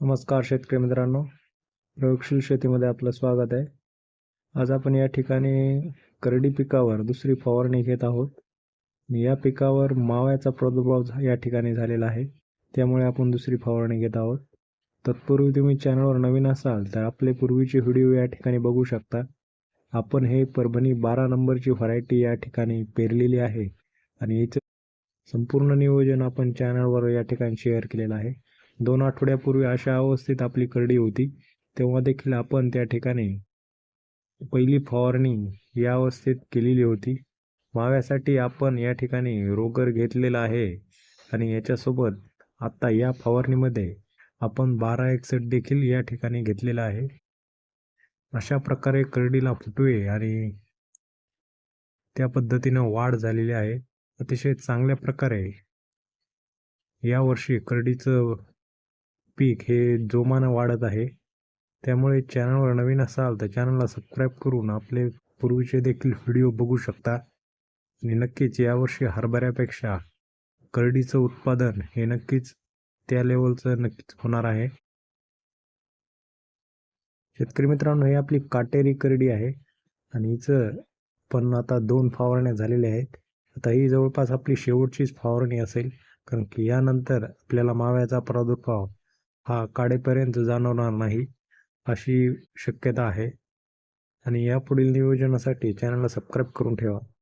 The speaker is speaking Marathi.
नमस्कार शेतकरी मित्रांनो. प्रयोगशील शेतीमध्ये आपलं स्वागत आहे. आज आपण या ठिकाणी करडी पिकावर दुसरी फवारणी घेत आहोत. या पिकावर माव्याचा प्रादुर्भाव झा- या ठिकाणी झालेला आहे. त्यामुळे आपण दुसरी फवारणी घेत आहोत. तत्पूर्वी तुम्ही चॅनलवर नवीन असाल तर आपले पूर्वीचे व्हिडिओ या ठिकाणी बघू शकता. आपण हे परभणी बारा नंबरची व्हरायटी या ठिकाणी पेरलेली आहे. आणि याचं संपूर्ण नियोजन आपण चॅनलवर या ठिकाणी शेअर केलेलं आहे. दोन आठवड्यापूर्वी अशा अवस्थेत आपली करडी होती तेव्हा देखील आपण त्या ठिकाणी पहिली फवारणी या अवस्थेत केलेली होती. माव्यासाठी आपण या ठिकाणी रोगर घेतलेला आहे आणि याच्यासोबत आत्ता या फवारणीमध्ये आपण बारा एकसठ देखील या ठिकाणी घेतलेला आहे. अशा प्रकारे करडीला फुटवे आणि त्या पद्धतीनं वाढ झालेली आहे. अतिशय चांगल्या प्रकारे यावर्षी करडीचं पीक हे जोमानं वाढत आहे. त्यामुळे चॅनलवर नवीन असाल तर चॅनलला सबस्क्राईब करून आपले पूर्वीचे देखील व्हिडिओ बघू शकता. आणि नक्कीच यावर्षी हरभऱ्यापेक्षा करडीचं उत्पादन हे नक्कीच त्या लेवलचं नक्कीच होणार आहे. शेतकरी मित्रांनो ही आपली काटेरी करडी आहे आणि हिचं पण आता दोन फवारण्या झालेल्या आहेत. आता ही जवळपास आपली शेवटचीच फवारणी असेल कारण की यानंतर आपल्याला माव्याचा प्रादुर्भाव हा काडेपर्यंत जाणवणार नाही अशी शक्यता आहे. आणि यापुढील नियोजनासाठी चॅनलला सबस्क्राईब करून ठेवा.